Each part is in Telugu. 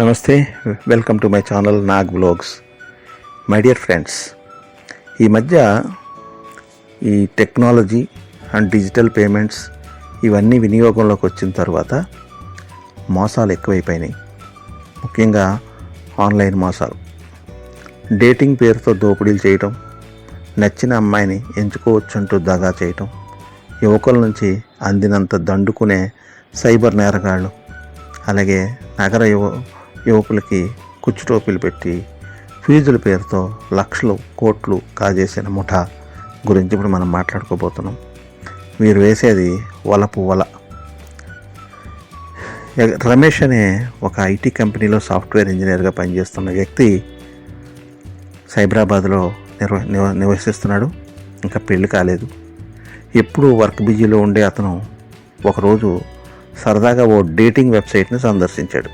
నమస్తే welcome to my channel Nag blogs. My dear friends ఈ మధ్య ఈ టెక్నాలజీ అండ్ డిజిటల్ పేమెంట్స్ ఇవన్నీ వినియోగంలోకి వచ్చిన తర్వాత మోసాలు ఎక్కువైపోయినాయి. ముఖ్యంగా ఆన్లైన్ మోసాలు. డేటింగ్ పేరుతో దోపిడీలు చేయటం నచ్చిన అమ్మాయిని ఎంచుకోవచ్చు అంటూ దగా చేయటం యువకుల నుంచి అందినంత దండుకునే సైబర్ నేరగాళ్ళు అలాగే నగర యువ యువకులకి కుచ్చు టోపీలు పెట్టి ఫీజుల పేరుతో లక్షలు కోట్లు కాజేసిన ముఠా గురించి ఇప్పుడు మనం మాట్లాడుకోబోతున్నాం. మీరు వేసేది వలపు వల. రమేష్ అనే ఒక ఐటీ కంపెనీలో సాఫ్ట్వేర్ ఇంజనీర్గా పనిచేస్తున్న వ్యక్తి సైబరాబాద్లో నిర్వ నివ- నివసిస్తున్నాడు. ఇంకా పెళ్ళి కాలేదు. ఎప్పుడు వర్క్ బిజీలో ఉండే అతను ఒకరోజు సరదాగా ఓ డేటింగ్ వెబ్సైట్ని సందర్శించాడు.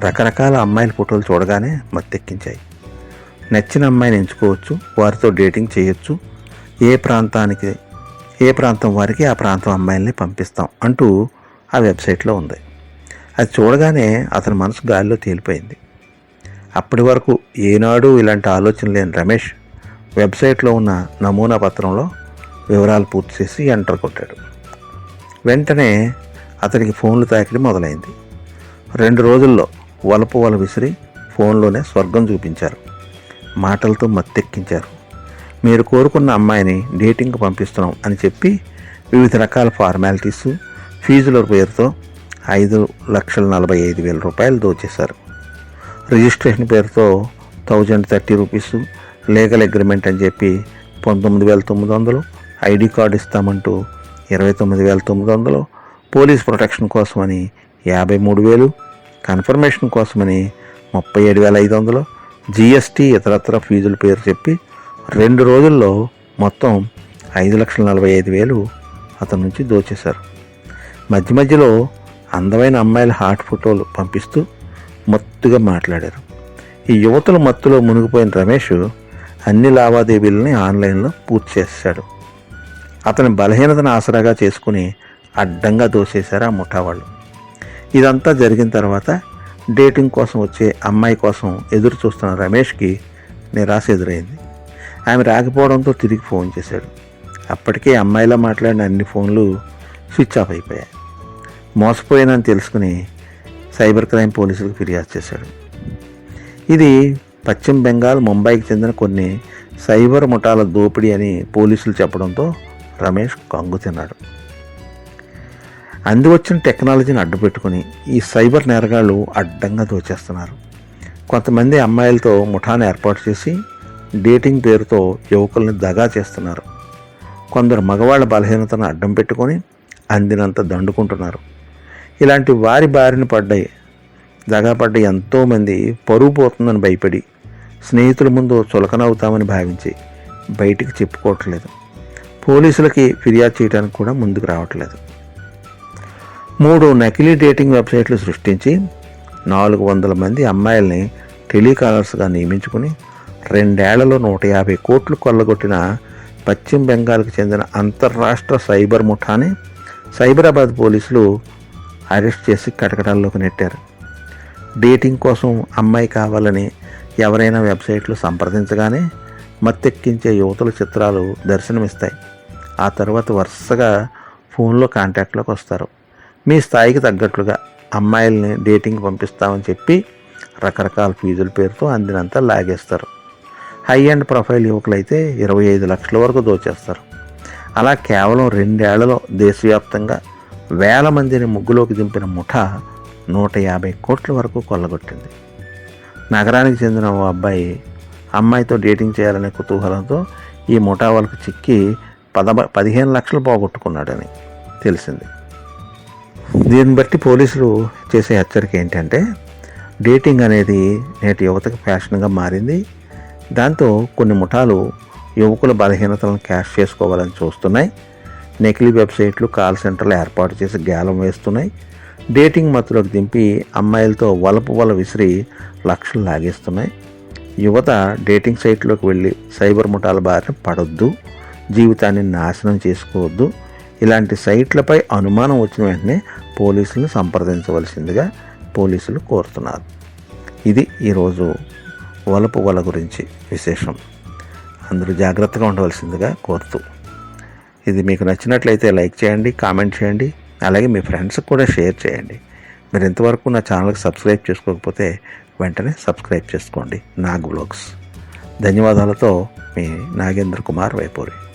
రకరకాల అమ్మాయిల ఫోటోలు చూడగానే మత్తెక్కించాయి. నచ్చిన అమ్మాయిని ఎంచుకోవచ్చు వారితో డేటింగ్ చేయొచ్చు. ఏ ప్రాంతానికి ఏ ప్రాంతం వారికి ఆ ప్రాంతం అమ్మాయిల్ని పంపిస్తాం అంటూ ఆ వెబ్సైట్లో ఉంది. అది చూడగానే అతని మనసు గాలిలో తేలిపోయింది. అప్పటి వరకు ఏనాడు ఇలాంటి ఆలోచన లేని రమేష్ వెబ్సైట్లో ఉన్న నమూనా పత్రంలో వివరాలు పూర్తి చేసి ఎంటర్ కొట్టాడు. వెంటనే అతనికి ఫోన్లు తాకిడి మొదలైంది. రెండు రోజుల్లో వలపు వల విసిరి ఫోన్లోనే స్వర్గం చూపించారు. మాటలతో మత్తెక్కించారు. మీరు కోరుకున్న అమ్మాయిని డేటింగ్కి పంపిస్తున్నాం అని చెప్పి వివిధ రకాల ఫార్మాలిటీస్ ఫీజుల పేరుతో ఐదు లక్షల నలభై ఐదు వేల రూపాయలు దోచేశారు. రిజిస్ట్రేషన్ పేరుతో thousand thirty rupees legal agreement అని చెప్పి పంతొమ్మిది వేల తొమ్మిది వందలు ఐడి కార్డు ఇస్తామంటూ ఇరవై తొమ్మిది వేల తొమ్మిది వందలు పోలీస్ ప్రొటెక్షన్ కోసమని యాభై మూడు వేలు కన్ఫర్మేషన్ కోసమని ముప్పై ఏడు వేల ఐదు వందలు జిఎస్టీ ఇతరత్ర ఫీజుల పేరు చెప్పి రెండు రోజుల్లో మొత్తం ఐదు లక్షల నలభై ఐదు వేలు అతని నుంచి దోచేశారు. మధ్య మధ్యలో అందమైన అమ్మాయిల హాట్ ఫోటోలు పంపిస్తూ మత్తుగా మాట్లాడారు. ఈ యువతుల మత్తులో మునిగిపోయిన రమేష్ అన్ని లావాదేవీలని ఆన్లైన్లో పూర్తి చేశాడు. అతని బలహీనతను ఆసరాగా చేసుకుని అడ్డంగా దోసేశారు ఆ ముఠా వాళ్ళు. ఇదంతా జరిగిన తర్వాత డేటింగ్ కోసం వచ్చే అమ్మాయి కోసం ఎదురు చూస్తున్న రమేష్కి నిరాశ ఎదురైంది. ఆమె రాకపోవడంతో తిరిగి ఫోన్ చేశాడు. అప్పటికే అమ్మాయిలా మాట్లాడిన అన్ని ఫోన్లు స్విచ్ ఆఫ్ అయిపోయాయి. మోసపోయానని తెలుసుకుని సైబర్ క్రైమ్ పోలీసులకు ఫిర్యాదు చేశాడు. ఇది పశ్చిమ బెంగాల్ ముంబైకి చెందిన కొన్ని సైబర్ ముఠాల దోపిడీ అని పోలీసులు చెప్పడంతో రమేష్ కంగు తిన్నాడు. అందువచ్చిన టెక్నాలజీని అడ్డుపెట్టుకుని ఈ సైబర్ నేరగాళ్ళు అడ్డంగా దోచేస్తున్నారు. కొంతమంది అమ్మాయిలతో ముఠాను ఏర్పాటు చేసి డేటింగ్ పేరుతో యువకుల్ని దగా చేస్తున్నారు. కొందరు మగవాళ్ళ బలహీనతను అడ్డం పెట్టుకొని అందినంత దండుకుంటున్నారు. ఇలాంటి వారి బారిన పడ్డాయి దగాపడ్డ ఎంతోమంది పరువు పోతుందని భయపడి స్నేహితుల ముందు చులకనవుతామని భావించి బయటికి చెప్పుకోవట్లేదు. పోలీసులకి ఫిర్యాదు చేయడానికి కూడా ముందుకు రావట్లేదు. మూడు నకిలీ డేటింగ్ వెబ్సైట్లు సృష్టించి నాలుగు వందల మంది అమ్మాయిల్ని టెలికాలర్స్గా నియమించుకుని రెండేళ్ళలో నూట యాభై కోట్లు కొల్లగొట్టిన పశ్చిమ బెంగాల్కి చెందిన అంతర్రాష్ట్ర సైబర్ ముఠాని సైబరాబాద్ పోలీసులు అరెస్ట్ చేసి కటకటాల్లోకి నెట్టారు. డేటింగ్ కోసం అమ్మాయి కావాలని ఎవరైనా వెబ్సైట్లు సంప్రదించగానే మత్తెక్కించే యువతుల చిత్రాలు దర్శనమిస్తాయి. ఆ తర్వాత వరుసగా ఫోన్లో కాంటాక్ట్లోకి వస్తారు. మీ స్థాయికి తగ్గట్లుగా అమ్మాయిల్ని డేటింగ్ పంపిస్తామని చెప్పి రకరకాల ఫీజుల పేరుతో అందినంతా లాగేస్తారు. హై అండ్ ప్రొఫైల్ యువకులైతే ఇరవై ఐదు లక్షల వరకు దోచేస్తారు. అలా కేవలం రెండేళ్ళలో దేశవ్యాప్తంగా వేల మందిని ముగ్గులోకి దింపిన ముఠా నూట యాభై కోట్ల వరకు కొల్లగొట్టింది. నగరానికి చెందిన ఓ అబ్బాయి అమ్మాయితో డేటింగ్ చేయాలనే కుతూహలంతో ఈ ముఠా వాళ్ళకు చిక్కి పద పదిహేను లక్షలు పోగొట్టుకున్నాడని తెలిసింది. దీన్ని బట్టి పోలీసులు చేసే హెచ్చరిక ఏంటంటే డేటింగ్ అనేది నేటి యువతకు ఫ్యాషన్గా మారింది. దాంతో కొన్ని ముఠాలు యువకుల బలహీనతలను క్యాష్ చేసుకోవాలని చూస్తున్నాయి. నకిలీ వెబ్సైట్లు కాల్ సెంటర్లు ఏర్పాటు చేసి గేలం వేస్తున్నాయి. డేటింగ్ మత్తులోకి దింపి అమ్మాయిలతో వలపు వల విసిరి లక్షలు లాగేస్తున్నాయి. యువత డేటింగ్ సైట్లోకి వెళ్ళి సైబర్ ముఠాల బారిన పడొద్దు. జీవితాన్ని నాశనం చేసుకోవద్దు. ఇలాంటి సైట్లపై అనుమానం వచ్చిన వెంటనే పోలీసులను సంప్రదించవలసిందిగా పోలీసులు కోరుతున్నారు. ఇది ఈరోజు వలపు వల గురించి విశేషం. అందరూ జాగ్రత్తగా ఉండవలసిందిగా కోరుతూ. ఇది మీకు నచ్చినట్లయితే లైక్ చేయండి కామెంట్ చేయండి అలాగే మీ ఫ్రెండ్స్కి కూడా షేర్ చేయండి. మీరు ఇంతవరకు నా ఛానల్కి సబ్స్క్రైబ్ చేసుకోకపోతే వెంటనే సబ్స్క్రైబ్ చేసుకోండి. నాగ్ బ్లాగ్స్. ధన్యవాదాలతో మీ నాగేంద్ర కుమార్ వైపూరి.